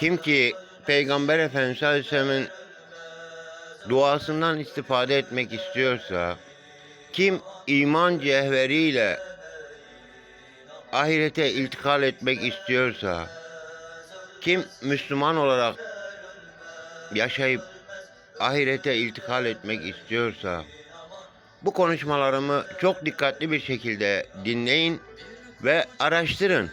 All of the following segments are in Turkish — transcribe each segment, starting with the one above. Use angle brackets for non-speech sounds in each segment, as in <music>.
Kim ki Peygamber Efendimiz sallallahu aleyhi ve sellem'in duasından istifade etmek istiyorsa, kim iman cevheriyle ahirete iltikal etmek istiyorsa, kim Müslüman olarak yaşayıp ahirete iltikal etmek istiyorsa, bu konuşmalarımı çok dikkatli bir şekilde dinleyin ve araştırın.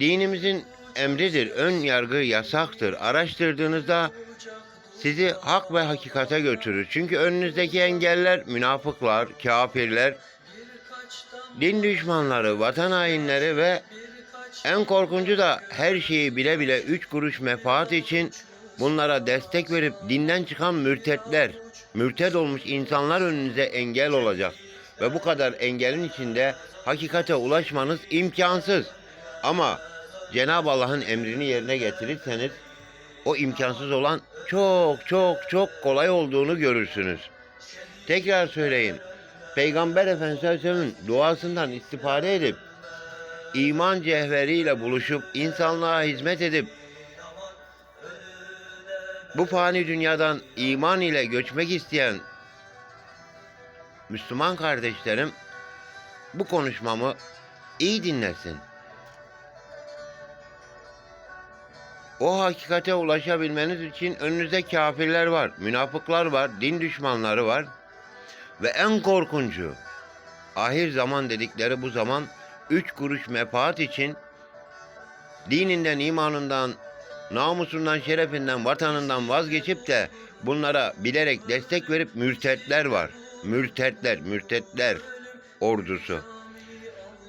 Dinimizin emridir, ön yargı yasaktır. Araştırdığınızda sizi hak ve hakikate götürür. Çünkü önünüzdeki engeller münafıklar, kafirler, din düşmanları, vatan hainleri ve en korkuncu da her şeyi bile bile üç kuruş menfaat için bunlara destek verip dinden çıkan mürtetler, mürted olmuş insanlar önünüze engel olacak. Ve bu kadar engelin içinde hakikate ulaşmanız imkansız. Ama Cenab-ı Allah'ın emrini yerine getirirseniz o imkansız olan çok çok çok kolay olduğunu görürsünüz. Tekrar söyleyeyim. Peygamber Efendimiz Aleyhisselam'ın duasından istifade edip iman cevheriyle buluşup insanlığa hizmet edip bu fani dünyadan iman ile göçmek isteyen Müslüman kardeşlerim bu konuşmamı iyi dinlesin. O hakikate ulaşabilmeniz için önünüzde kafirler var, münafıklar var, din düşmanları var. Ve en korkuncu ahir zaman dedikleri bu zaman üç kuruş menfaat için dininden, imanından, namusundan, şerefinden, vatanından vazgeçip de bunlara bilerek destek verip mürtetler var. Mürtetler, mürtetler ordusu.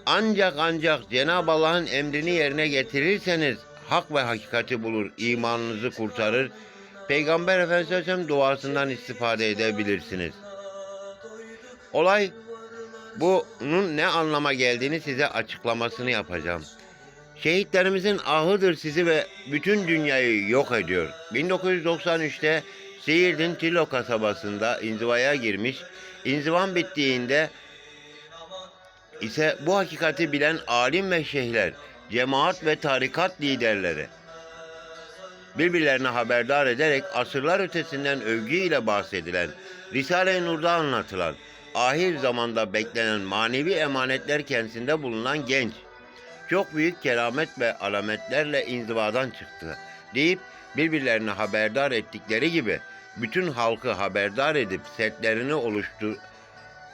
Ancak ancak Cenab-ı Allah'ın emrini yerine getirirseniz hak ve hakikati bulur, imanınızı kurtarır. Peygamber Efendimiz Aleyhisselam duasından istifade edebilirsiniz. Olay bunun ne anlama geldiğini size açıklamasını yapacağım. Şehitlerimizin ahıdır sizi ve bütün dünyayı yok ediyor. 1993'te Siirt'in Tilo kasabasında inzivaya girmiş. İnzivan bittiğinde ise bu hakikati bilen alim ve şeyhler, cemaat ve tarikat liderleri birbirlerine haberdar ederek asırlar ötesinden övgüyle bahsedilen, Risale-i Nur'da anlatılan, ahir zamanda beklenen manevi emanetler kendisinde bulunan genç, çok büyük keramet ve alametlerle inzivadan çıktı deyip birbirlerine haberdar ettikleri gibi bütün halkı haberdar edip setlerini oluştur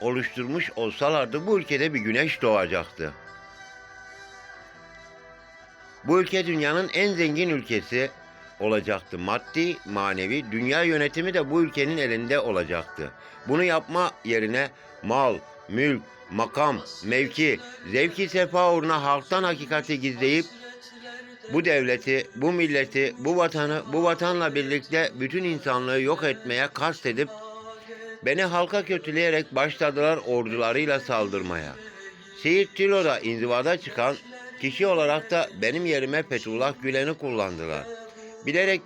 oluşturmuş olsalardı bu ülkede bir güneş doğacaktı. Bu ülke dünyanın en zengin ülkesi olacaktı. Maddi, manevi, dünya yönetimi de bu ülkenin elinde olacaktı. Bunu yapma yerine mal, mülk, makam, mevki, zevki sefa uğruna halktan hakikati gizleyip bu devleti, bu milleti, bu vatanı, bu vatanla birlikte bütün insanlığı yok etmeye kastedip beni halka kötüleyerek başladılar ordularıyla saldırmaya. Siirt Tilo'da inzivada çıkan kişi olarak da benim yerime Fethullah Gülen'i kullandılar. Bilerek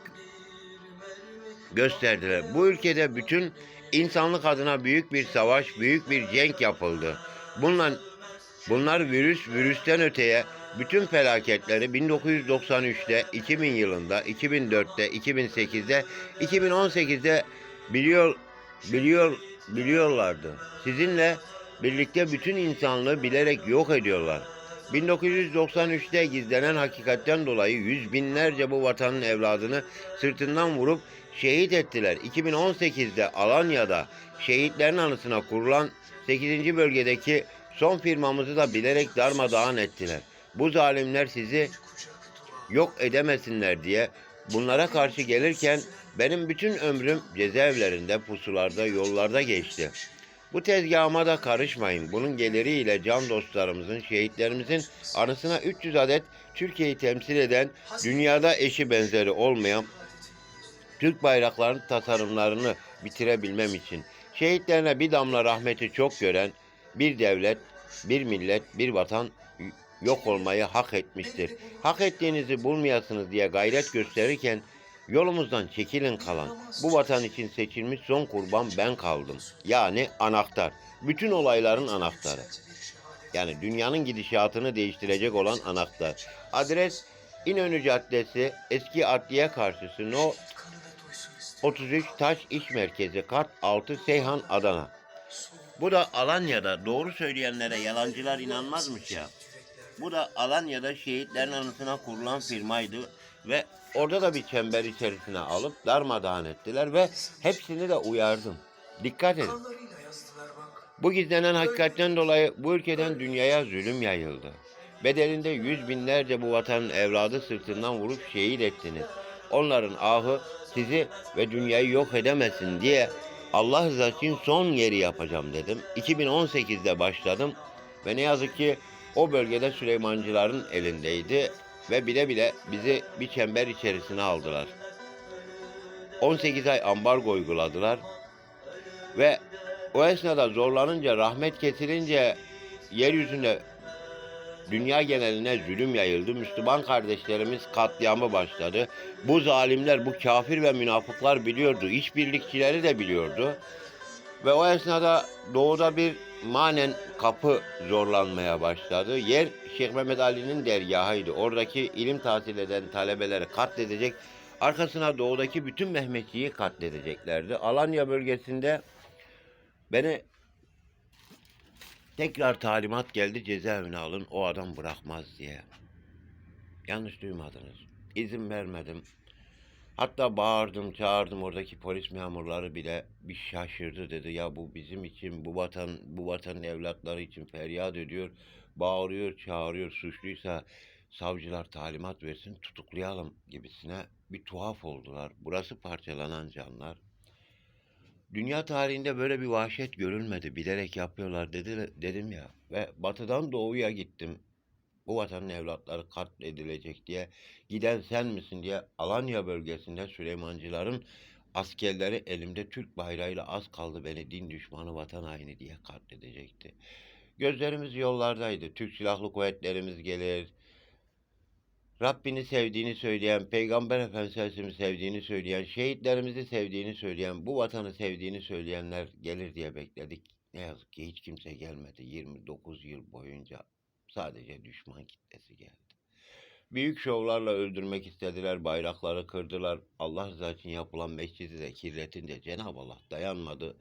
gösterdiler. Bu ülkede bütün insanlık adına büyük bir savaş, büyük bir cenk yapıldı. Bunlar, bunlar virüs, virüsten öteye bütün felaketleri 1993'te, 2000 yılında, 2004'te, 2008'de, 2018'de biliyor biliyor biliyorlardı. Sizinle birlikte bütün insanlığı bilerek yok ediyorlar. 1993'te gizlenen hakikatten dolayı yüz binlerce bu vatanın evladını sırtından vurup şehit ettiler. 2018'de Alanya'da şehitlerin anısına kurulan 8. bölgedeki son firmamızı da bilerek darmadağın ettiler. Bu zalimler sizi yok edemesinler diye bunlara karşı gelirken benim bütün ömrüm cezaevlerinde, pusularda, yollarda geçti. Bu tezgahıma da karışmayın. Bunun geliriyle can dostlarımızın, şehitlerimizin anısına 300 adet Türkiye'yi temsil eden, dünyada eşi benzeri olmayan Türk bayraklarının tasarımlarını bitirebilmem için şehitlerine bir damla rahmeti çok gören bir devlet, bir millet, bir vatan yok olmayı hak etmiştir. Hak ettiğinizi bulmayasınız diye gayret gösterirken yolumuzdan çekilin kalan bu vatan için seçilmiş son kurban ben kaldım. Yani anahtar. Bütün olayların anahtarı. Yani dünyanın gidişatını değiştirecek olan anahtar. Adres İnönü Caddesi eski adliye karşısı No 33 Taş İş Merkezi Kart 6 Seyhan Adana. Bu da Alanya'da doğru söyleyenlere yalancılar inanmazmış ya. Bu da Alanya'da şehitlerin anısına kurulan firmaydı ve orada da bir çember içerisine alıp darmadağın ettiler ve hepsini de uyardım. Dikkat edin. Bu gizlenen hakikatten dolayı bu ülkeden dünyaya zulüm yayıldı. Bedelinde yüz binlerce bu vatanın evladı sırtından vurup şehit ettiniz. Onların ahı sizi ve dünyayı yok edemesin diye Allah rızası için son yeri yapacağım dedim. 2018'de başladım ve ne yazık ki o bölgede Süleymancıların elindeydi ve bile bile bizi bir çember içerisine aldılar. 18 ay ambargo uyguladılar ve o esnada zorlanınca, rahmet kesilince yeryüzünde dünya geneline zulüm yayıldı. Müslüman kardeşlerimiz katliamı başladı. Bu zalimler, bu kafir ve münafıklar biliyordu. İşbirlikçileri de biliyordu. Ve o esnada doğuda bir manen kapı zorlanmaya başladı. Yer Şeyh Mehmet Ali'nin dergahıydı. Oradaki ilim tahsil eden talebeleri katledecek. Arkasına doğudaki bütün Mehmetçiyi katledeceklerdi. Alanya bölgesinde Beni tekrar talimat geldi cezaevine alın o adam bırakmaz diye. Yanlış duymadınız. İzin vermedim. Hatta bağırdım, çağırdım oradaki polis memurları bile bir şaşırdı dedi. Ya bu bizim için, bu vatan, bu vatanın evlatları için feryat ediyor. Bağırıyor, çağırıyor. Suçluysa savcılar talimat versin, tutuklayalım gibisine bir tuhaf oldular. Burası parçalanan canlar. Dünya tarihinde böyle bir vahşet görülmedi. Bilerek yapıyorlar dedi, dedim ya. Ve batıdan doğuya gittim. Bu vatanın evlatları katledilecek diye. Giden sen misin diye Alanya bölgesinde Süleymancıların askerleri elimde Türk bayrağıyla az kaldı beni din düşmanı vatan haini diye katledecekti. Gözlerimiz yollardaydı. Türk Silahlı Kuvvetlerimiz gelir, Rabbini sevdiğini söyleyen, Peygamber Efendimiz'i sevdiğini söyleyen, şehitlerimizi sevdiğini söyleyen, bu vatanı sevdiğini söyleyenler gelir diye bekledik. Ne yazık ki hiç kimse gelmedi. 29 yıl boyunca sadece düşman kitlesi geldi. Büyük şovlarla öldürmek istediler, bayrakları kırdılar. Allah rızası için yapılan mescidi de kirletince Cenab-ı Allah dayanmadı.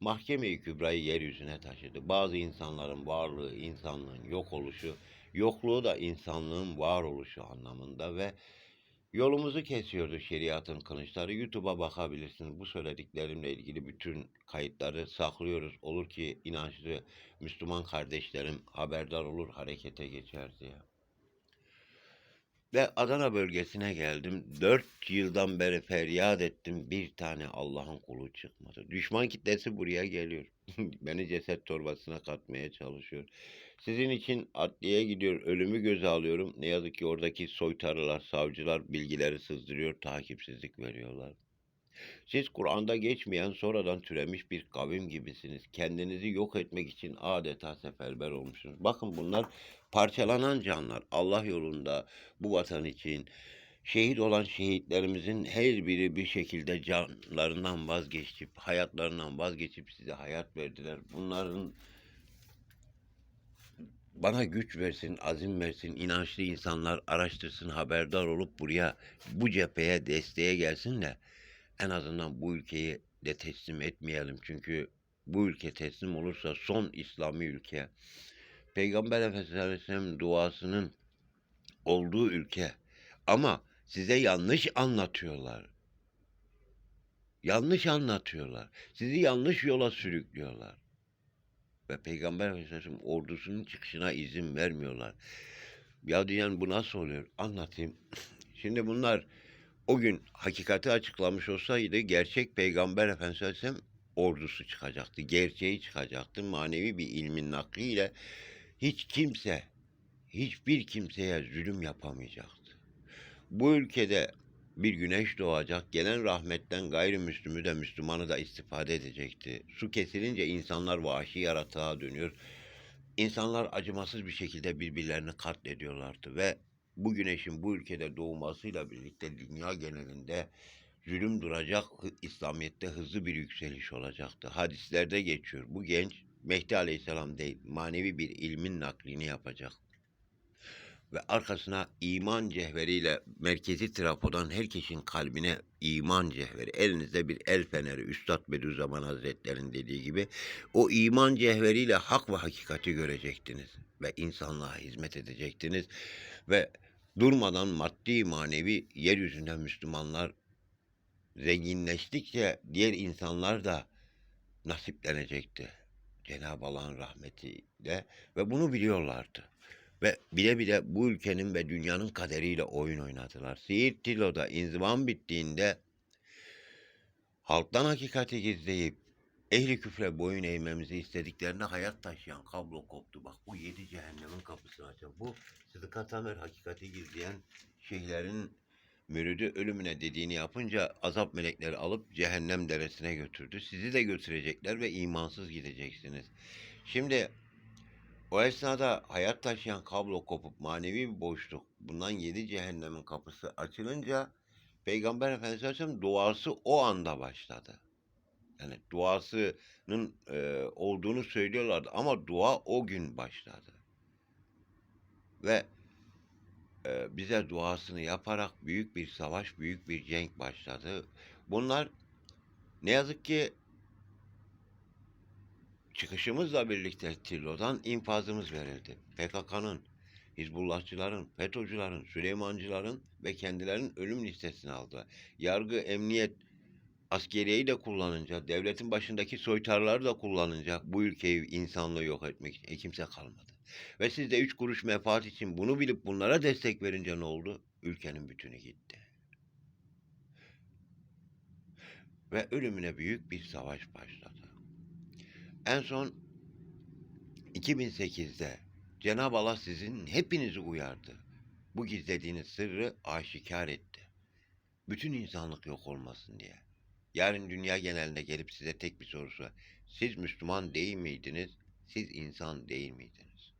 Mahkeme-i Kübra'yı yeryüzüne taşıdı. Bazı insanların varlığı, insanlığın yok oluşu, yokluğu da insanlığın varoluşu anlamında ve yolumuzu kesiyordu şeriatın kılıçları. YouTube'a bakabilirsiniz. Bu söylediklerimle ilgili bütün kayıtları saklıyoruz. Olur ki inançlı Müslüman kardeşlerim haberdar olur, harekete geçer diye. Ve Adana bölgesine geldim. Dört yıldan beri feryat ettim. Bir tane Allah'ın kulu çıkmadı. Düşman kitlesi buraya geliyor. <laughs> Beni ceset torbasına katmaya çalışıyor. Sizin için adliyeye gidiyor. Ölümü göze alıyorum. Ne yazık ki oradaki soytarılar, savcılar bilgileri sızdırıyor. Takipsizlik veriyorlar. Siz Kur'an'da geçmeyen sonradan türemiş bir kavim gibisiniz. Kendinizi yok etmek için adeta seferber olmuşsunuz. Bakın bunlar parçalanan canlar. Allah yolunda bu vatan için şehit olan şehitlerimizin her biri bir şekilde canlarından vazgeçip, hayatlarından vazgeçip size hayat verdiler. Bunların bana güç versin, azim versin, inançlı insanlar araştırsın, haberdar olup buraya, bu cepheye desteğe gelsin de en azından bu ülkeyi de teslim etmeyelim. Çünkü bu ülke teslim olursa son İslami ülke. Peygamber Efendimiz Aleyhisselam duasının olduğu ülke. Ama size yanlış anlatıyorlar. Yanlış anlatıyorlar. Sizi yanlış yola sürüklüyorlar. Ve Peygamber Efendimiz ordusunun çıkışına izin vermiyorlar. Ya diyen bu nasıl oluyor? Anlatayım. <laughs> Şimdi bunlar o gün hakikati açıklamış olsaydı gerçek Peygamber Efendimiz Aleyhisselam ordusu çıkacaktı. Gerçeği çıkacaktı. Manevi bir ilmin nakliyle hiç kimse, hiçbir kimseye zulüm yapamayacaktı. Bu ülkede bir güneş doğacak, gelen rahmetten gayrimüslümü de Müslümanı da istifade edecekti. Su kesilince insanlar vahşi yaratığa dönüyor. İnsanlar acımasız bir şekilde birbirlerini katlediyorlardı ve bu güneşin bu ülkede doğmasıyla birlikte dünya genelinde zulüm duracak, İslamiyet'te hızlı bir yükseliş olacaktı. Hadislerde geçiyor. Bu genç Mehdi Aleyhisselam değil, manevi bir ilmin naklini yapacak. Ve arkasına iman cehveriyle merkezi trafodan herkesin kalbine iman cehveri. Elinizde bir el feneri. Üstad Bediüzzaman Hazretleri'nin dediği gibi o iman cehveriyle hak ve hakikati görecektiniz ve insanlığa hizmet edecektiniz ve durmadan maddi manevi yeryüzünde Müslümanlar zenginleştikçe diğer insanlar da nasiplenecekti. Cenab-ı Allah'ın rahmetiyle ve bunu biliyorlardı. Ve bile bile bu ülkenin ve dünyanın kaderiyle oyun oynadılar. Siirt Tilo'da inzivam bittiğinde halktan hakikati gizleyip ehli küfre boyun eğmemizi istediklerinde hayat taşıyan kablo koptu. Bak bu yedi cehennemin kapısını açan. Bu Sıdıka Tamer hakikati gizleyen şeyhlerin müridi ölümüne dediğini yapınca azap melekleri alıp cehennem deresine götürdü. Sizi de götürecekler ve imansız gideceksiniz. Şimdi o esnada hayat taşıyan kablo kopup manevi bir boşluk bundan yedi cehennemin kapısı açılınca Peygamber Efendimiz Aleyhisselam duası o anda başladı. Yani duasının e, olduğunu söylüyorlardı ama dua o gün başladı. Ve e, bize duasını yaparak büyük bir savaş, büyük bir cenk başladı. Bunlar ne yazık ki çıkışımızla birlikte Tillo'dan infazımız verildi. PKK'nın, Hizbullahçıların, FETÖ'cülerin, Süleymancıların ve kendilerinin ölüm listesine aldı. Yargı, emniyet, askeriyeyi de kullanınca, devletin başındaki soytarları da kullanınca bu ülkeyi, insanlığı yok etmek için e, kimse kalmadı. Ve siz de üç kuruş menfaat için bunu bilip bunlara destek verince ne oldu? Ülkenin bütünü gitti. Ve ölümüne büyük bir savaş başladı. En son 2008'de Cenab-ı Allah sizin hepinizi uyardı. Bu gizlediğiniz sırrı aşikar etti. Bütün insanlık yok olmasın diye. Yarın dünya genelinde gelip size tek bir sorusu var. Siz Müslüman değil miydiniz? Siz insan değil miydiniz?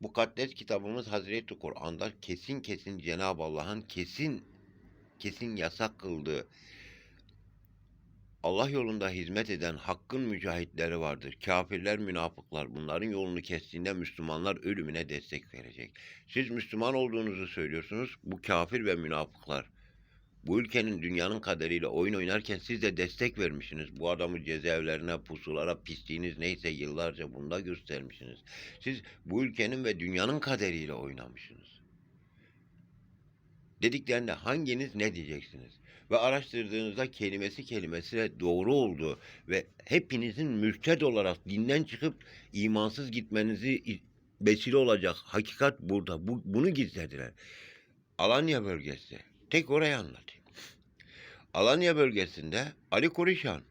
Mukaddes kitabımız Hazreti Kur'an'da kesin kesin Cenab-ı Allah'ın kesin kesin yasak kıldığı Allah yolunda hizmet eden hakkın mücahitleri vardır. Kafirler, münafıklar bunların yolunu kestiğinde Müslümanlar ölümüne destek verecek. Siz Müslüman olduğunuzu söylüyorsunuz. Bu kafir ve münafıklar bu ülkenin dünyanın kaderiyle oyun oynarken siz de destek vermişsiniz. Bu adamı cezaevlerine, pusulara, pisliğiniz neyse yıllarca bunda göstermişsiniz. Siz bu ülkenin ve dünyanın kaderiyle oynamışsınız. Dediklerinde hanginiz ne diyeceksiniz? Ve araştırdığınızda kelimesi kelimesine doğru oldu ve hepinizin mürted olarak dinden çıkıp imansız gitmenizi vesile olacak hakikat burada. Bu, bunu gizlediler. Alanya bölgesi. Tek orayı anlatayım. Alanya bölgesinde Ali Kurişan.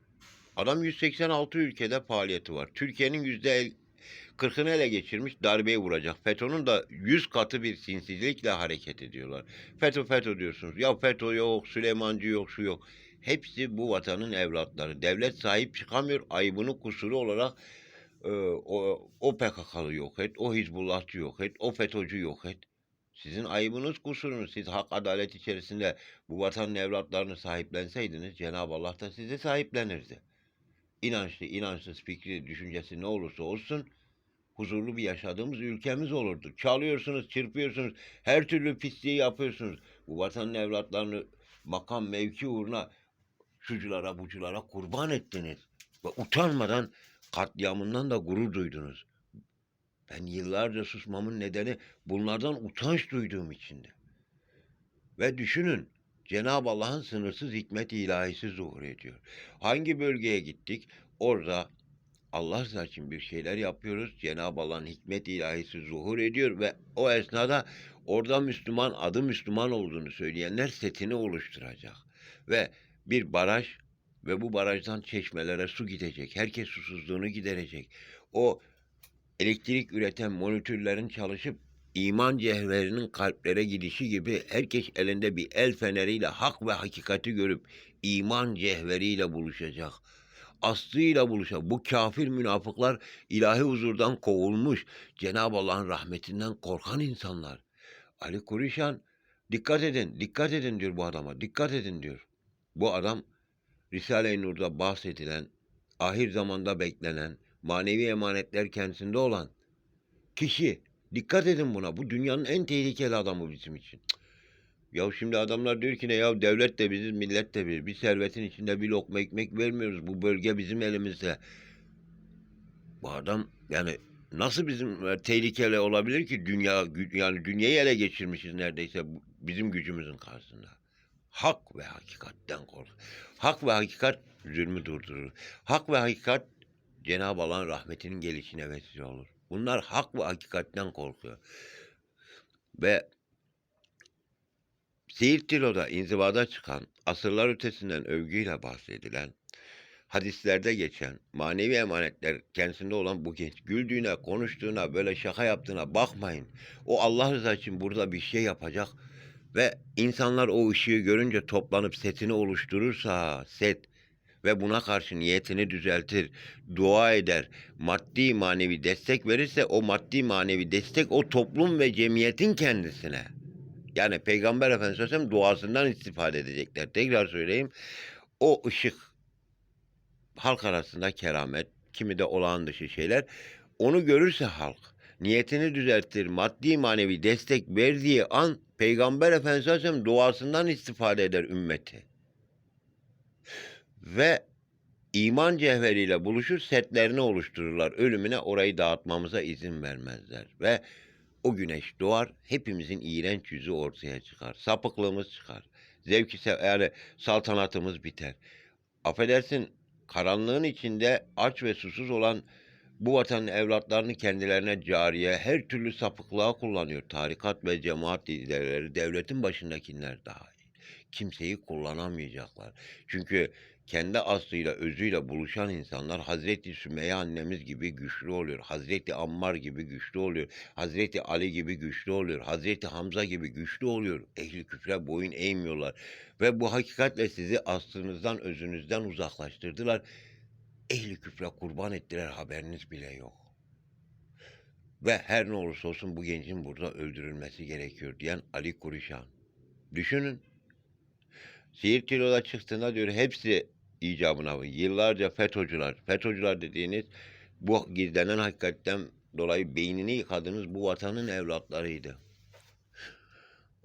Adam 186 ülkede faaliyeti var. Türkiye'nin 40'ını ele geçirmiş darbeyi vuracak. FETÖ'nün da 100 katı bir sinsilikle hareket ediyorlar. FETÖ FETÖ diyorsunuz. Ya FETÖ yok, Süleymancı yok, şu yok. Hepsi bu vatanın evlatları. Devlet sahip çıkamıyor. Ayıbını kusuru olarak e, o, o PKK'lı yok et, o Hizbullahçı yok et, o FETÖ'cü yok et. Sizin ayıbınız kusurunuz. Siz hak adalet içerisinde bu vatanın evlatlarını sahiplenseydiniz Cenab-ı Allah da sizi sahiplenirdi. İnançlı, inançsız, fikri, düşüncesi ne olursa olsun huzurlu bir yaşadığımız ülkemiz olurdu. Çalıyorsunuz, çırpıyorsunuz, her türlü pisliği yapıyorsunuz. Bu vatanın evlatlarını makam mevki uğruna şuculara buculara kurban ettiniz. Ve utanmadan katliamından da gurur duydunuz. Ben yıllarca susmamın nedeni bunlardan utanç duyduğum içindi. Ve düşünün Cenab-ı Allah'ın sınırsız hikmet ilahisi zuhur ediyor. Hangi bölgeye gittik? Orada Allah rızası için bir şeyler yapıyoruz. Cenab-ı Allah'ın hikmet ilahisi zuhur ediyor ve o esnada orada Müslüman, adı Müslüman olduğunu söyleyenler setini oluşturacak. Ve bir baraj ve bu barajdan çeşmelere su gidecek. Herkes susuzluğunu giderecek. O elektrik üreten monitörlerin çalışıp iman cevherinin kalplere gidişi gibi herkes elinde bir el feneriyle hak ve hakikati görüp iman cevheriyle buluşacak. Aslıyla buluşacak. Bu kafir münafıklar ilahi huzurdan kovulmuş. Cenab-ı Allah'ın rahmetinden korkan insanlar. Ali Kurişan dikkat edin, dikkat edin diyor bu adama. Dikkat edin diyor. Bu adam Risale-i Nur'da bahsedilen, ahir zamanda beklenen, manevi emanetler kendisinde olan kişi Dikkat edin buna. Bu dünyanın en tehlikeli adamı bizim için. Cık. Ya şimdi adamlar diyor ki ne ya devlet de biziz, millet de bir. Bir servetin içinde bir lokma ekmek vermiyoruz. Bu bölge bizim elimizde. Bu adam yani nasıl bizim e, tehlikeli olabilir ki dünya yani dünyayı ele geçirmişiz neredeyse bizim gücümüzün karşısında. Hak ve hakikatten kork. Hak ve hakikat zulmü durdurur. Hak ve hakikat Cenab-ı Allah'ın rahmetinin gelişine vesile olur. Bunlar hak ve hakikatten korkuyor. Ve Siirt Tilo'da inzivada çıkan, asırlar ötesinden övgüyle bahsedilen, hadislerde geçen manevi emanetler kendisinde olan bu genç güldüğüne, konuştuğuna, böyle şaka yaptığına bakmayın. O Allah rızası için burada bir şey yapacak ve insanlar o ışığı görünce toplanıp setini oluşturursa set ve buna karşı niyetini düzeltir, dua eder, maddi manevi destek verirse o maddi manevi destek o toplum ve cemiyetin kendisine. Yani Peygamber Efendimiz Aleyhisselam duasından istifade edecekler. Tekrar söyleyeyim. O ışık halk arasında keramet, kimi de olağan dışı şeyler. Onu görürse halk niyetini düzeltir, maddi manevi destek verdiği an Peygamber Efendimiz Aleyhisselam duasından istifade eder ümmeti. Ve iman cevheriyle buluşur, setlerini oluştururlar. Ölümüne orayı dağıtmamıza izin vermezler. Ve o güneş doğar, hepimizin iğrenç yüzü ortaya çıkar. Sapıklığımız çıkar. Zevki yani saltanatımız biter. Affedersin, karanlığın içinde aç ve susuz olan bu vatanın evlatlarını kendilerine cariye, her türlü sapıklığa kullanıyor. Tarikat ve cemaat liderleri, devletin başındakiler dahil. Kimseyi kullanamayacaklar. Çünkü kendi aslıyla, özüyle buluşan insanlar Hazreti Sümeyye annemiz gibi güçlü oluyor. Hazreti Ammar gibi güçlü oluyor. Hazreti Ali gibi güçlü oluyor. Hazreti Hamza gibi güçlü oluyor. Ehli küfre boyun eğmiyorlar. Ve bu hakikatle sizi aslınızdan, özünüzden uzaklaştırdılar. Ehli küfre kurban ettiler haberiniz bile yok. Ve her ne olursa olsun bu gencin burada öldürülmesi gerekiyor diyen Ali Kurişan. Düşünün. Siirt Tilo'da çıktığında diyor hepsi icabına yıllarca FETÖ'cüler. FETÖ'cüler dediğiniz bu gizlenen hakikatten dolayı beynini yıkadığınız bu vatanın evlatlarıydı.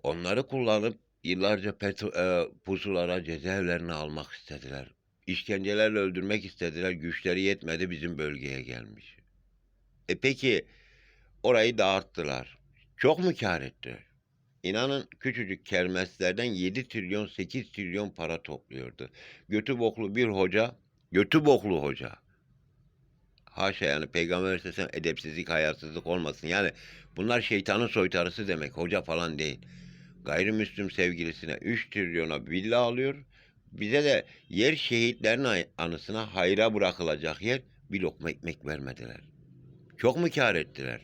Onları kullanıp yıllarca petro, e, pusulara, cezaevlerine almak istediler. İşkencelerle öldürmek istediler. Güçleri yetmedi bizim bölgeye gelmiş. E peki orayı dağıttılar. Çok mu kar ettiler? İnanın küçücük kermeslerden 7 trilyon 8 trilyon para topluyordu. Götü boklu bir hoca, götü boklu hoca. Haşa yani peygamber aleyhisselam edepsizlik, hayasızlık olmasın. Yani bunlar şeytanın soytarısı demek. Hoca falan değil. Gayrimüslim sevgilisine 3 trilyona villa alıyor. Bize de yer şehitlerin anısına hayra bırakılacak yer bir lokma ekmek vermediler. Çok mu kar ettiler?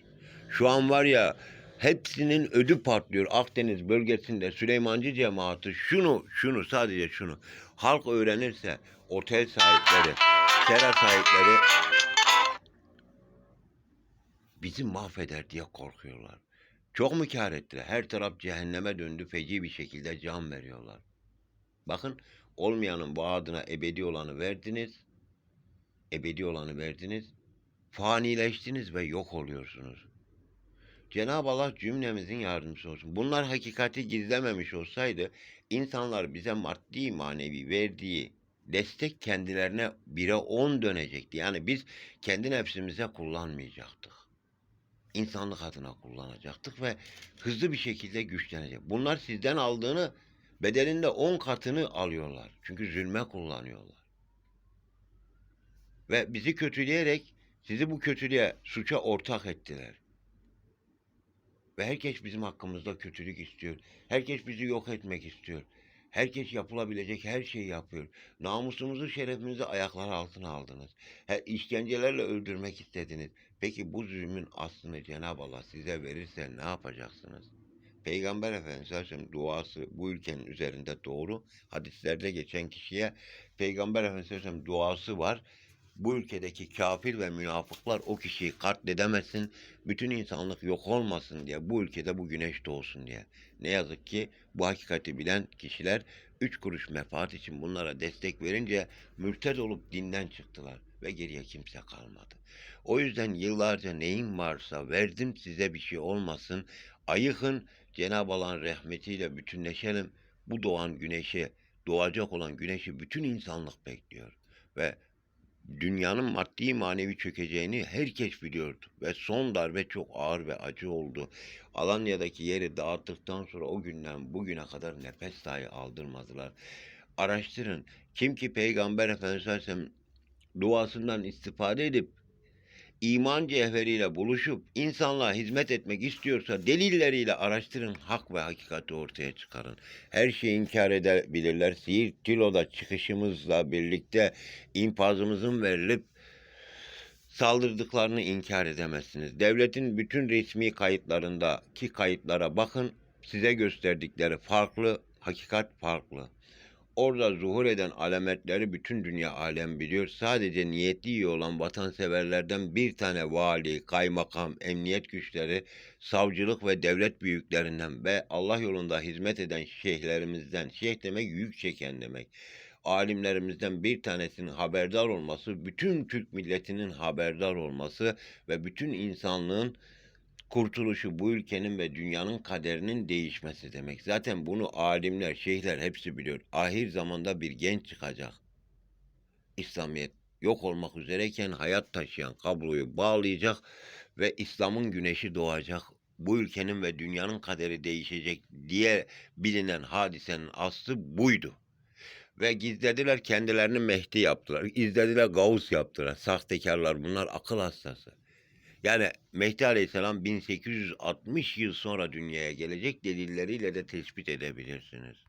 Şu an var ya hepsinin ödü patlıyor Akdeniz bölgesinde Süleymancı cemaati şunu şunu sadece şunu halk öğrenirse otel sahipleri sera sahipleri bizi mahveder diye korkuyorlar. Çok mu kar ettiler? Her taraf cehenneme döndü feci bir şekilde can veriyorlar. Bakın olmayanın vaadına ebedi olanı verdiniz. Ebedi olanı verdiniz. Fanileştiniz ve yok oluyorsunuz. Cenab-ı Allah cümlemizin yardımcısı olsun. Bunlar hakikati gizlememiş olsaydı insanlar bize maddi manevi verdiği destek kendilerine bire on dönecekti. Yani biz kendi nefsimize kullanmayacaktık. İnsanlık adına kullanacaktık ve hızlı bir şekilde güçlenecek. Bunlar sizden aldığını bedelinde on katını alıyorlar. Çünkü zulme kullanıyorlar. Ve bizi kötüleyerek sizi bu kötülüğe, suça ortak ettiler. Ve herkes bizim hakkımızda kötülük istiyor. Herkes bizi yok etmek istiyor. Herkes yapılabilecek her şeyi yapıyor. Namusumuzu, şerefimizi ayaklar altına aldınız. Her işkencelerle öldürmek istediniz. Peki bu zulmün aslını Cenab-ı Allah size verirse ne yapacaksınız? Peygamber Efendimiz Aleyhisselam duası bu ülkenin üzerinde doğru. Hadislerde geçen kişiye Peygamber Efendimiz Aleyhisselam duası var. Bu ülkedeki kafir ve münafıklar o kişiyi katledemesin, bütün insanlık yok olmasın diye, bu ülkede bu güneş doğsun diye. Ne yazık ki bu hakikati bilen kişiler üç kuruş menfaat için bunlara destek verince mürted olup dinden çıktılar ve geriye kimse kalmadı. O yüzden yıllarca neyin varsa verdim size bir şey olmasın, ayıkın Cenab-ı Allah'ın rahmetiyle bütünleşelim. Bu doğan güneşi, doğacak olan güneşi bütün insanlık bekliyor. Ve dünyanın maddi manevi çökeceğini herkes biliyordu. Ve son darbe çok ağır ve acı oldu. Alanya'daki yeri dağıttıktan sonra o günden bugüne kadar nefes dahi aldırmadılar. Araştırın. Kim ki Peygamber Efendimiz duasından istifade edip iman cevheriyle buluşup insanlığa hizmet etmek istiyorsa delilleriyle araştırın, hak ve hakikati ortaya çıkarın. Her şeyi inkar edebilirler. Siirt Tilo'da çıkışımızla birlikte infazımızın verilip saldırdıklarını inkar edemezsiniz. Devletin bütün resmi kayıtlarındaki kayıtlara bakın. Size gösterdikleri farklı, hakikat farklı. Orada zuhur eden alametleri bütün dünya alem biliyor. Sadece niyetli iyi olan vatanseverlerden bir tane vali, kaymakam, emniyet güçleri, savcılık ve devlet büyüklerinden ve Allah yolunda hizmet eden şeyhlerimizden, şeyh demek yük çeken demek, alimlerimizden bir tanesinin haberdar olması, bütün Türk milletinin haberdar olması ve bütün insanlığın kurtuluşu bu ülkenin ve dünyanın kaderinin değişmesi demek. Zaten bunu alimler, şeyhler hepsi biliyor. Ahir zamanda bir genç çıkacak. İslamiyet yok olmak üzereyken hayat taşıyan kabloyu bağlayacak ve İslam'ın güneşi doğacak. Bu ülkenin ve dünyanın kaderi değişecek diye bilinen hadisenin aslı buydu. Ve gizlediler kendilerini Mehdi yaptılar. İzlediler Gavus yaptılar. Sahtekarlar bunlar akıl hastası. Yani Mehdi Aleyhisselam 1860 yıl sonra dünyaya gelecek delilleriyle de tespit edebilirsiniz.